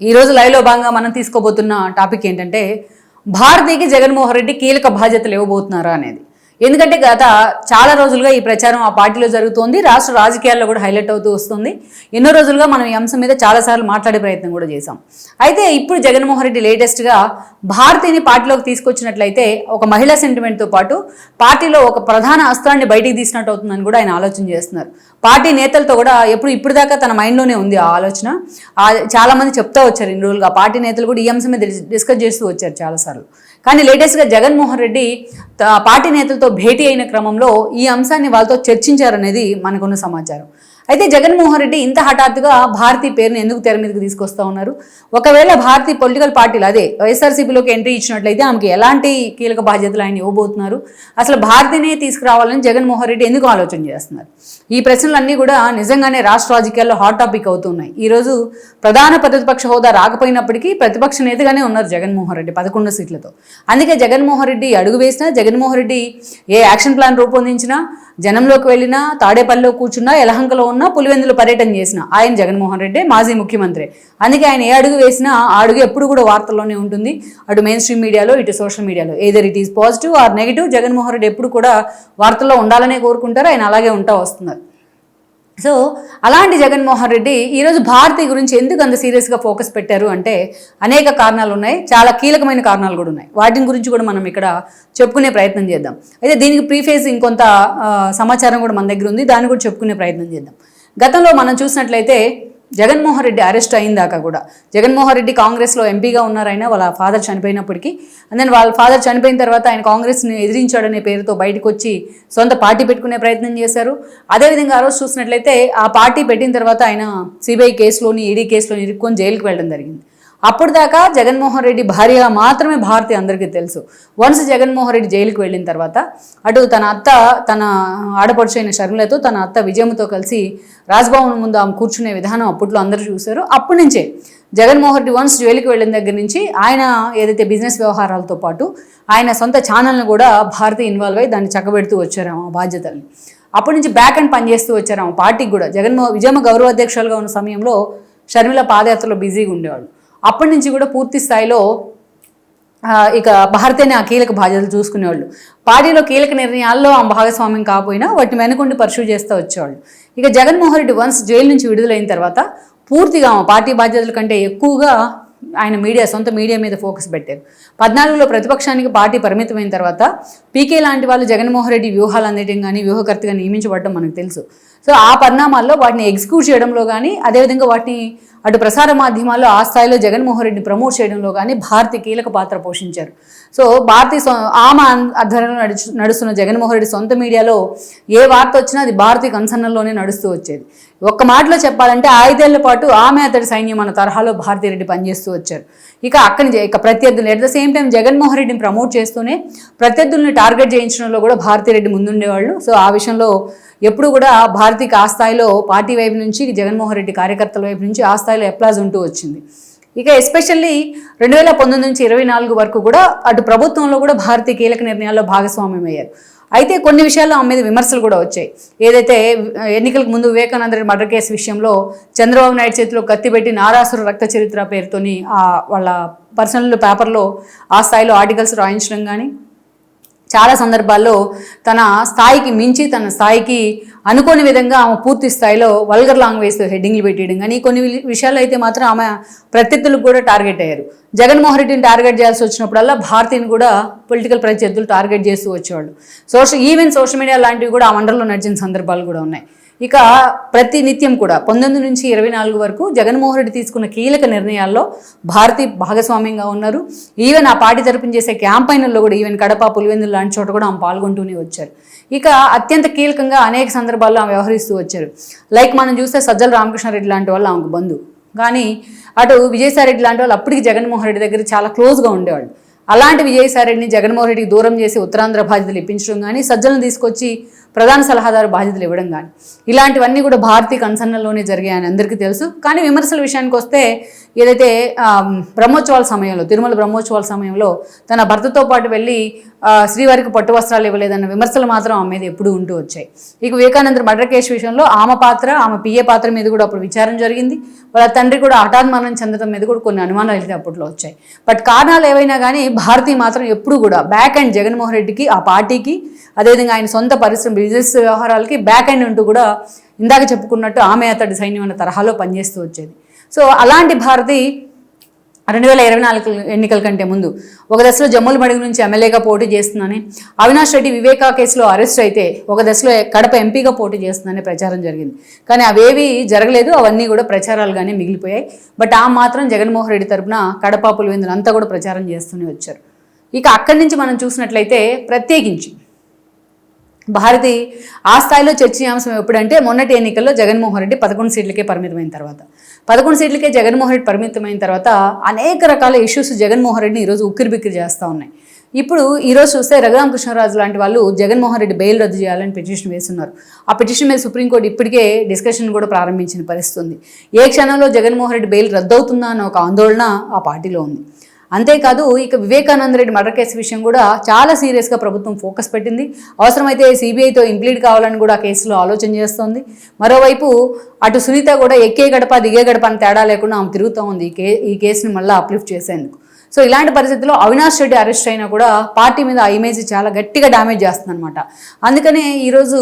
ఈరోజు లైవ్లో భాగంగా మనం తీసుకోబోతున్న టాపిక్ ఏంటంటే భారతీకి జగన్మోహన్ రెడ్డి కీలక బాధ్యతలు ఇవ్వబోతున్నారా అనేది. ఎందుకంటే గత చాలా రోజులుగా ఈ ప్రచారం ఆ పార్టీలో జరుగుతోంది. రాష్ట్ర రాజకీయాల్లో కూడా హైలైట్ అవుతూ వస్తుంది. ఎన్నో రోజులుగా మనం ఈ అంశం మీద చాలాసార్లు మాట్లాడే ప్రయత్నం కూడా చేశాం. అయితే ఇప్పుడు జగన్మోహన్ రెడ్డి లేటెస్ట్గా భారతీయని పార్టీలోకి తీసుకొచ్చినట్లయితే ఒక మహిళా సెంటిమెంట్తో పాటు పార్టీలో ఒక ప్రధాన అస్త్రాన్ని బయటికి తీసినట్టు అవుతుందని కూడా ఆయన ఆలోచన చేస్తున్నారు. పార్టీ నేతలతో కూడా ఎప్పుడు ఇప్పుడు దాకా తన మైండ్లోనే ఉంది ఆ ఆలోచన. చాలామంది చెప్తా వచ్చారు ఇన్ని రోజులుగా. పార్టీ నేతలు కూడా ఈ అంశం మీద డిస్కస్ చేస్తూ వచ్చారు చాలాసార్లు కానీ లేటెస్ట్గా జగన్మోహన్ రెడ్డి పార్టీ నేతలతో భేటీ అయిన క్రమంలో ఈ అంశాన్ని వాళ్ళతో చర్చించారనేది మనకున్న సమాచారం. అయితే జగన్మోహన్ రెడ్డి ఇంత హఠాత్తుగా భారతీ పేరుని ఎందుకు తెర మీదకి తీసుకొస్తా ఉన్నారు? ఒకవేళ భారతీ పొలిటికల్ పార్టీలు అదే వైఎస్ఆర్సీపీలోకి ఎంట్రీ ఇచ్చినట్లయితే ఆమెకి ఎలాంటి కీలక బాధ్యతలు ఆయన ఇవ్వబోతున్నారు? అసలు భారతీనే తీసుకురావాలని జగన్మోహన్ రెడ్డి ఎందుకు ఆలోచన చేస్తున్నారు? ఈ ప్రశ్నలన్నీ కూడా నిజంగానే రాష్ట్ర రాజకీయాల్లో హాట్ టాపిక్ అవుతున్నాయి ఈరోజు ప్రధాన ప్రతిపక్ష హోదా రాకపోయినప్పటికీ ప్రతిపక్ష నేతగానే ఉన్నారు జగన్మోహన్ రెడ్డి పదకొండు సీట్లతో. అందుకే జగన్మోహన్ రెడ్డి అడుగు వేసినా జగన్మోహన్ రెడ్డి ఏ యాక్షన్ ప్లాన్ రూపొందించినా జనంలోకి వెళ్ళినా తాడేపల్లిలో కూర్చున్నా యలహంకలో ఉన్నా పులివెందులు పర్యటన చేసిన ఆయన జగన్మోహన్ రెడ్డి మాజీ ముఖ్యమంత్రి. అందుకే ఆయన ఏ అడుగు వేసినా ఆ అడుగు ఎప్పుడు కూడా వార్తల్లోనే ఉంటుంది. అటు మెయిన్ స్ట్రీమ్ మీడియాలో ఇటు సోషల్ మీడియాలో either it is positive or negative Jaganmohan Reddy ఎప్పుడు కూడా వార్తల్లో ఉండాలనే కోరుకుంటారు. ఆయన అలాగే ఉంటా వస్తున్నారు. సో అలాంటి జగన్మోహన్ రెడ్డి ఈరోజు భారతి గురించి ఎందుకు అంత సీరియస్గా ఫోకస్ పెట్టారు అంటే అనేక కారణాలు ఉన్నాయి. చాలా కీలకమైన కారణాలు కూడా ఉన్నాయి. వాటిని గురించి కూడా మనం ఇక్కడ చెప్పుకునే ప్రయత్నం చేద్దాం. అయితే దీనికి ప్రీఫేస్ ఇంకొంత సమాచారం కూడా మన దగ్గర ఉంది. దాన్ని కూడా చెప్పుకునే ప్రయత్నం చేద్దాం. గతంలో మనం చూసినట్లయితే జగన్మోహన్ రెడ్డి అరెస్ట్ అయిన దాకా కూడా. జగన్మోహన్ రెడ్డి కాంగ్రెస్లో ఎంపీగా ఉన్నారైనా వాళ్ళ ఫాదర్ చనిపోయినప్పటికీ అండ్ దెన్ వాళ్ళ ఫాదర్ చనిపోయిన తర్వాత ఆయన కాంగ్రెస్ని ఎదిరించాడనే పేరుతో బయటకు వచ్చి సొంత పార్టీ పెట్టుకునే ప్రయత్నం చేశారు. అదేవిధంగా ఆ రోజు చూసినట్లయితే ఆ పార్టీ పెట్టిన తర్వాత ఆయన సిబిఐ కేసులోని ఈడీ కేసులోని ఇరుక్కొని జైలుకి వెళ్ళడం జరిగింది. అప్పుడు దాకా జగన్మోహన్ రెడ్డి భార్యగా మాత్రమే భారతి అందరికీ తెలుసు. వన్స్ జగన్మోహన్ రెడ్డి జైలుకి వెళ్ళిన తర్వాత అటు తన అత్త తన ఆడపడుచు అయిన షర్మిలతో తన అత్త విజయమ్మతో కలిసి రాజ్భవన్ ముందు ఆమె కూర్చునే విధానం అప్పట్లో అందరూ చూశారు. అప్పటి నుంచే జగన్మోహన్ రెడ్డి వన్స్ జైలుకి వెళ్ళిన దగ్గర నుంచి ఆయన ఏదైతే బిజినెస్ వ్యవహారాలతో పాటు ఆయన సొంత ఛానల్ని కూడా భారతి ఇన్వాల్వ్ అయ్యి దాన్ని చక్కబెడుతూ వచ్చారు ఆ బాధ్యతల్ని. అప్పటి నుంచి బ్యాక్ అండ్ పనిచేస్తూ వచ్చారు ఆమె పార్టీకి కూడా. జగన్మో విజయమ్మ గౌరవ అధ్యక్షులుగా ఉన్న సమయంలో షర్మిల పాదయాత్రలో బిజీగా ఉండేవాళ్ళు. అప్పటి నుంచి కూడా పూర్తి స్థాయిలో ఇక భారతీయ ఆ కీలక బాధ్యతలు చూసుకునేవాళ్ళు. పార్టీలో కీలక నిర్ణయాల్లో ఆ భాగస్వామ్యం కాకపోయినా వాటిని వెనుకొండి పర్సూ చేస్తూ వచ్చేవాళ్ళు. ఇక జగన్మోహన్ రెడ్డి వన్స్ జైలు నుంచి విడుదలైన తర్వాత పూర్తిగా ఆమె పార్టీ బాధ్యతల కంటే ఎక్కువగా ఆయన మీడియా సొంత మీడియా మీద ఫోకస్ పెట్టారు. పద్నాలుగులో ప్రతిపక్షానికి పార్టీ పరిమితమైన తర్వాత పీకే లాంటి వాళ్ళు జగన్మోహన్ రెడ్డి వ్యూహాలు అందటం కానీ వ్యూహకర్తగా నియమించబడడం మనకు తెలుసు. సో ఆ పరిణామాల్లో వాటిని ఎగ్జిక్యూట్ చేయడంలో కానీ అదేవిధంగా వాటిని అటు ప్రసార మాధ్యమాల్లో ఆ స్థాయిలో జగన్మోహన్ రెడ్డిని ప్రమోట్ చేయడంలో కానీ భారతి కీలక పాత్ర పోషించారు. సో భారతి ఆమె అన్- ఆధ్వర్యంలో నడుచు నడుస్తున్న జగన్మోహన్ రెడ్డి సొంత మీడియాలో ఏ వార్త వచ్చినా అది భారతి కన్సర్న్లోనే నడుస్తూ వచ్చేది. ఒక్క మాటలో చెప్పాలంటే ఐదేళ్ళ పాటు ఆమె అతడి సైన్యం అన్న తరహాలో భారతిరెడ్డి పనిచేస్తూ వచ్చారు. ఇక అక్కడి ఇక ప్రత్యర్థులు at the same time Jaganmohan రెడ్డిని ప్రమోట్ చేస్తూనే ప్రత్యర్థుల్ని టార్గెట్ చేయించడంలో కూడా భారతిరెడ్డి ముందుండేవాళ్ళు. సో ఆ విషయంలో ఎప్పుడు కూడా భారతికి ఆ స్థాయిలో పార్టీ వైపు నుంచి జగన్మోహన్ రెడ్డి కార్యకర్తల వైపు నుంచి ఆ స్థాయిలో అప్లాజ్ ఉంటూ వచ్చింది. ఇక ఎస్పెషల్లీ రెండు వేల పంతొమ్మిది నుంచి ఇరవై నాలుగు వరకు కూడా అటు ప్రభుత్వంలో కూడా భారతీయ కీలక నిర్ణయాల్లో భాగస్వామ్యం అయ్యారు అయితే కొన్ని విషయాల్లో ఆమె మీద విమర్శలు కూడా వచ్చాయి. ఏదైతే ఎన్నికలకు ముందు వివేకానంద రెడ్డి మర్డర్ కేసు విషయంలో చంద్రబాబు నాయుడు చేతిలో కత్తిపెట్టి నారాసుర రక్త చరిత్ర పేరుతోని వాళ్ళ పర్సనల్ పేపర్లో ఆ స్థాయిలో ఆర్టికల్స్ రాయించడం కానీ చాలా సందర్భాల్లో తన స్థాయికి మించి తన స్థాయికి అనుకోని విధంగా ఆమె పూర్తి స్థాయిలో వల్గర్ లాంగ్వేజ్ హెడ్డింగ్లు పెట్టేయడం. కానీ కొన్ని విషయాలు అయితే మాత్రం ఆమె ప్రత్యర్థులకు కూడా టార్గెట్ అయ్యారు. జగన్మోహన్ రెడ్డిని టార్గెట్ చేయాల్సి వచ్చినప్పుడల్లా భారతీని కూడా పొలిటికల్ ప్రత్యర్థులు టార్గెట్ చేస్తూ వచ్చేవాళ్ళు. సోషల్ ఈవెన్ సోషల్ మీడియా లాంటివి కూడా ఆ వండర్లో నడిచిన సందర్భాలు కూడా ఉన్నాయి. ఇక ప్రతి నిత్యం కూడా పంతొమ్మిది నుంచి ఇరవై నాలుగు వరకు జగన్మోహన్ రెడ్డి తీసుకున్న కీలక నిర్ణయాల్లో భారతీ భాగస్వామ్యంగా ఉన్నారు. ఈవెన్ ఆ పార్టీ తరపున చేసే క్యాంపైన్లలో కూడా ఈవెన్ కడప పులివెందులు లాంటి చోట కూడా ఆమె పాల్గొంటూనే వచ్చారు. ఇక అత్యంత కీలకంగా అనేక సందర్భాల్లో ఆమె వ్యవహరిస్తూ వచ్చారు. లైక్ మనం చూస్తే సజ్జల రామకృష్ణారెడ్డి లాంటి వాళ్ళు ఆమెకు బంధు. కానీ అటు విజయసాయిరెడ్డి లాంటి వాళ్ళు అప్పటికి జగన్మోహన్ రెడ్డి దగ్గర చాలా క్లోజ్గా ఉండేవాళ్ళు. అలాంటి విజయసాయిరెడ్డిని జగన్మోహన్ రెడ్డికి దూరం చేసి ఉత్తరాంధ్ర బాధ్యతలు ఇప్పించడం కానీ సజ్జలను తీసుకొచ్చి ప్రధాన సలహాదారు బాధ్యతలు ఇవ్వడం కానీ. ఇలాంటివన్నీ కూడా భారతీయ కన్సర్న్లోనే జరిగాయని అందరికీ తెలుసు. కానీ విమర్శల విషయానికి వస్తే ఏదైతే బ్రహ్మోత్సవాల సమయంలో తిరుమల బ్రహ్మోత్సవాల సమయంలో తన భర్తతో పాటు వెళ్ళి శ్రీవారికి పట్టు వస్త్రాలు ఇవ్వలేదన్న విమర్శలు మాత్రం ఆమె మీద ఎప్పుడూ ఉంటూ వచ్చాయి. ఇక వివేకానంద మర్డర్ కేసు విషయంలో ఆమె పాత్ర ఆమె పిఏ పాత్ర మీద కూడా అప్పుడు విచారణ జరిగింది. వాళ్ళ తండ్రి కూడా హఠాత్ మరణం చెందడం మీద కూడా కొన్ని అనుమానాలు అయితే అప్పట్లో వచ్చాయి. బట్ కారణాలు ఏవైనా కానీ భారతి మాత్రం ఎప్పుడు కూడా బ్యాక్ అండ్ జగన్మోహన్ రెడ్డికి ఆ పార్టీకి అదేవిధంగా ఆయన సొంత పరిశ్రమ బిజినెస్ వ్యవహారాలకి బ్యాక్ అండ్ ఉంటూ కూడా ఇందాక చెప్పుకున్నట్టు ఆమె అతడి సైన్యం అన్న తరహాలో పనిచేస్తూ వచ్చేది. సో అలాంటి భారతి రెండు వేల ఇరవై నాలుగు ఎన్నికల కంటే ముందు ఒక దశలో జమ్మూల మడుగు నుంచి ఎమ్మెల్యేగా పోటీ చేస్తుందని అవినాష్ రెడ్డి వివేకా కేసులో అరెస్ట్ అయితే ఒక దశలో కడప ఎంపీగా పోటీ చేస్తుందని ప్రచారం జరిగింది. కానీ అవేవి జరగలేదు అవన్నీ కూడా ప్రచారాలుగానే మిగిలిపోయాయి. బట్ ఆ మాత్రం జగన్మోహన్ రెడ్డి తరపున కడప పులివెందులు అంతా కూడా ప్రచారం చేస్తూనే వచ్చారు. ఇక అక్కడి నుంచి మనం చూసినట్లయితే ప్రత్యేకించి భారతి ఆ స్థాయిలో చర్చనీయాంశం ఎప్పుడంటే మొన్నటి ఎన్నికల్లో జగన్మోహన్ రెడ్డి పదకొండు సీట్లకే పరిమితమైన తర్వాత. పదకొండు సీట్లకే జగన్మోహన్ రెడ్డి పరిమితమైన తర్వాత అనేక రకాల ఇష్యూస్ జగన్మోహన్ రెడ్డిని ఈరోజు ఉక్కిరి బిక్కిరి చేస్తూ ఉన్నాయి. ఇప్పుడు ఈరోజు చూస్తే రఘురామకృష్ణరాజు లాంటి వాళ్ళు జగన్మోహన్ రెడ్డి బెయిల్ రద్దు చేయాలని పిటిషన్ వేస్తున్నారు. ఆ పిటిషన్ మీద సుప్రీంకోర్టు ఇప్పటికే డిస్కషన్ కూడా ప్రారంభించిన పరిస్థితి ఉంది. ఏ క్షణంలో జగన్మోహన్ రెడ్డి బెయిల్ రద్దవుతుందా అన్న ఒక ఆందోళన ఆ పార్టీలో ఉంది. అంతేకాదు ఇక వివేకానంద రెడ్డి మర్డర్ కేసు విషయం కూడా చాలా సీరియస్గా ప్రభుత్వం ఫోకస్ పెట్టింది. అవసరమైతే సిబిఐతో ఇంప్లీడ్ కావాలని కూడా ఆ కేసులో ఆలోచన చేస్తోంది. మరోవైపు అటు సునీత కూడా ఎక్కే గడప దిగే గడప అని తేడా లేకుండా ఆమె తిరుగుతూ ఉంది. ఈ కే ఈ కేసుని మళ్ళీ అప్లిఫ్ట్ చేసేందుకు. సో ఇలాంటి పరిస్థితుల్లో అవినాష్ రెడ్డి అరెస్ట్ అయినా కూడా పార్టీ మీద ఆ ఇమేజ్ చాలా గట్టిగా డ్యామేజ్ చేస్తుంది అనమాట అందుకనే ఈరోజు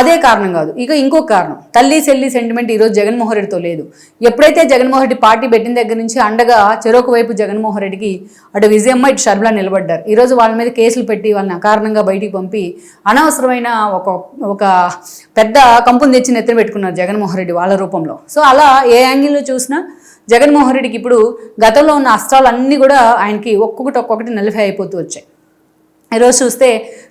అదే కారణం కాదు. ఇక ఇంకొక కారణం. తల్లి చెల్లి సెంటిమెంట్ ఈరోజు జగన్మోహన్ రెడ్డితో లేదు. ఎప్పుడైతే జగన్మోహన్ రెడ్డి పార్టీ పెట్టిన దగ్గర నుంచి అండగా చెరోకు వైపు జగన్మోహన్ రెడ్డికి అటు విజయమ్మ ఇటు షర్మిల నిలబడ్డారు. ఈరోజు వాళ్ళ మీద కేసులు పెట్టి వాళ్ళని అకారణంగా బయటికి పంపి అనవసరమైన ఒక ఒక పెద్ద కంపుని తెచ్చి నెత్తిన పెట్టుకున్నారు జగన్మోహన్ రెడ్డి వాళ్ళ రూపంలో. సో అలా ఏ యాంగిల్లో చూసినా జగన్మోహన్ రెడ్డికి ఇప్పుడు గతంలో ఉన్న అస్త్రాలు అన్నీ కూడా ఆయనకి ఒక్కొక్కటి ఒక్కొక్కటి నలిఫై అయిపోతూ వచ్చాయి. ఈరోజు చూస్తే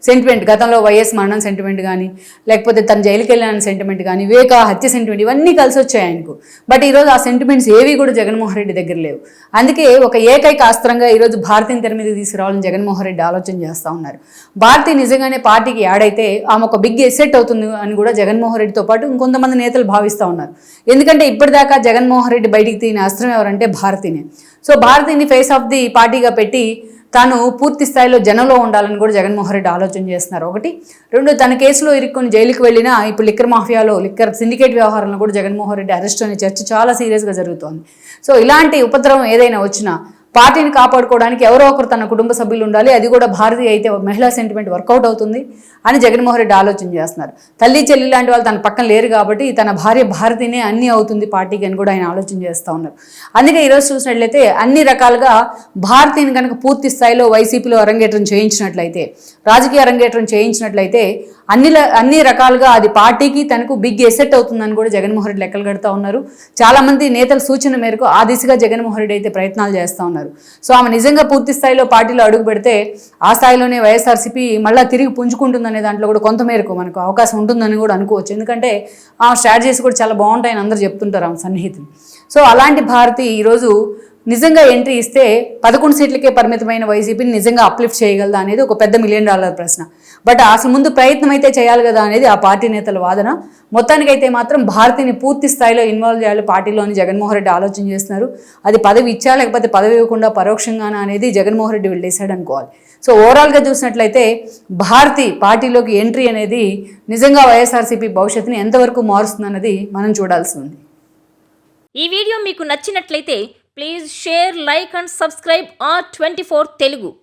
సెంటిమెంట్ గతంలో వైఎస్ మరణం సెంటిమెంట్ కానీ లేకపోతే తన జైలుకి వెళ్ళిన సెంటిమెంట్ కానీ వివేక హత్య సెంటిమెంట్ ఇవన్నీ కలిసి వచ్చాయి ఆయనకు. బట్ ఈరోజు ఆ సెంటిమెంట్స్ ఏవి కూడా జగన్మోహన్ రెడ్డి దగ్గర లేవు. అందుకే ఒక ఏకైక అస్త్రంగా ఈరోజు భారతిని తెర మీద తీసుకురావాలని జగన్మోహన్ రెడ్డి ఆలోచన చేస్తూ ఉన్నారు. భారతి నిజంగానే పార్టీకి యాడ్ అయితే ఆమె ఒక బిగ్ ఎసెట్ అవుతుంది అని కూడా జగన్మోహన్ రెడ్డితో పాటు ఇంకొంతమంది నేతలు భావిస్తూ ఉన్నారు. ఎందుకంటే ఇప్పటిదాకా జగన్మోహన్ రెడ్డి బయటికి తీయని అస్త్రం ఎవరంటే భారతినే. సో భారతిని ఫేస్ ఆఫ్ ది పార్టీగా పెట్టి తాను పూర్తి స్థాయిలో జనంలో ఉండాలని కూడా జగన్మోహన్ రెడ్డి ఆలోచన చేస్తున్నారు. ఒకటి. రెండు తన కేసులో ఇరుక్కొని జైలుకి వెళ్ళినా ఇప్పుడు లిక్కర్ మాఫియాలో లిక్కర్ సిండికేట్ వ్యవహారంలో కూడా జగన్మోహన్ రెడ్డి అరెస్ట్ అనే చర్చ చాలా సీరియస్గా జరుగుతోంది. సో ఇలాంటి ఉపద్రవం ఏదైనా వచ్చినా పార్టీని కాపాడుకోవడానికి ఎవరో ఒకరు తన కుటుంబ సభ్యులు ఉండాలి. అది కూడా భారతీయ అయితే మహిళా సెంటిమెంట్ వర్కౌట్ అవుతుంది అని జగన్మోహన్ రెడ్డి ఆలోచన చేస్తున్నారు. తల్లి చెల్లి లాంటి వాళ్ళు తన పక్కన లేరు కాబట్టి తన భార్య భారతినే అన్నీ అవుతుంది పార్టీకి అని కూడా ఆయన ఆలోచన చేస్తూ ఉన్నారు. అందుకే ఈరోజు చూసినట్లయితే అన్ని రకాలుగా భారతీని కనుక పూర్తి స్థాయిలో వైసీపీలో అరంగేట్రం చేయించినట్లయితే రాజకీయ అరంగేట్రం చేయించినట్లయితే అన్ని ల- అన్ని రకాలుగా అది పార్టీకి తనకు బిగ్ ఎసెట్ అవుతుందని కూడా జగన్మోహన్ రెడ్డి లెక్కలు కడతా ఉన్నారు. చాలామంది నేతల సూచన మేరకు ఆ దిశగా జగన్మోహన్ రెడ్డి అయితే ప్రయత్నాలు చేస్తూ ఉన్నారు. సో ఆమె నిజంగా పూర్తి స్థాయిలో పార్టీలో అడుగు పెడితే ఆ స్థాయిలోనే వైఎస్ఆర్సీపీ మళ్ళీ తిరిగి పుంజుకుంటుందనే దాంట్లో కూడా కొంతమేరకు మనకు అవకాశం ఉంటుందని కూడా అనుకోవచ్చు. ఎందుకంటే ఆ స్ట్రాటజీస్ కూడా చాలా బాగుంటాయని అందరూ చెప్తుంటారు ఆమె సన్నిహితులు. సో అలాంటి భారతి ఈరోజు నిజంగా ఎంట్రీ ఇస్తే పదకొండు సీట్లకే పరిమితమైన వైసీపీని నిజంగా అప్లిఫ్ట్ చేయగలదా అనేది ఒక పెద్ద మిలియన్ డాలర్ ప్రశ్న. బట్ అసలు ముందు ప్రయత్నం అయితే చేయాలి కదా అనేది ఆ పార్టీ నేతల వాదన. మొత్తానికైతే మాత్రం భారతిని పూర్తి స్థాయిలో ఇన్వాల్వ్ చేయాలి. పార్టీలోని జగన్మోహన్ రెడ్డి ఆలోచన చేస్తున్నారు. అది పదవి ఇచ్చా లేకపోతే పదవి ఇవ్వకుండా పరోక్షంగానా అనేది జగన్మోహన్ రెడ్డి వీళ్ళు అనుకోవాలి. సో ఓవరాల్గా చూసినట్లయితే భారతి పార్టీలోకి ఎంట్రీ అనేది నిజంగా వైఎస్ఆర్సీపీ భవిష్యత్తుని ఎంతవరకు మారుస్తుందన్నది మనం చూడాల్సి ఉంది. ఈ వీడియో మీకు నచ్చినట్లయితే please share like and subscribe R twenty Telugu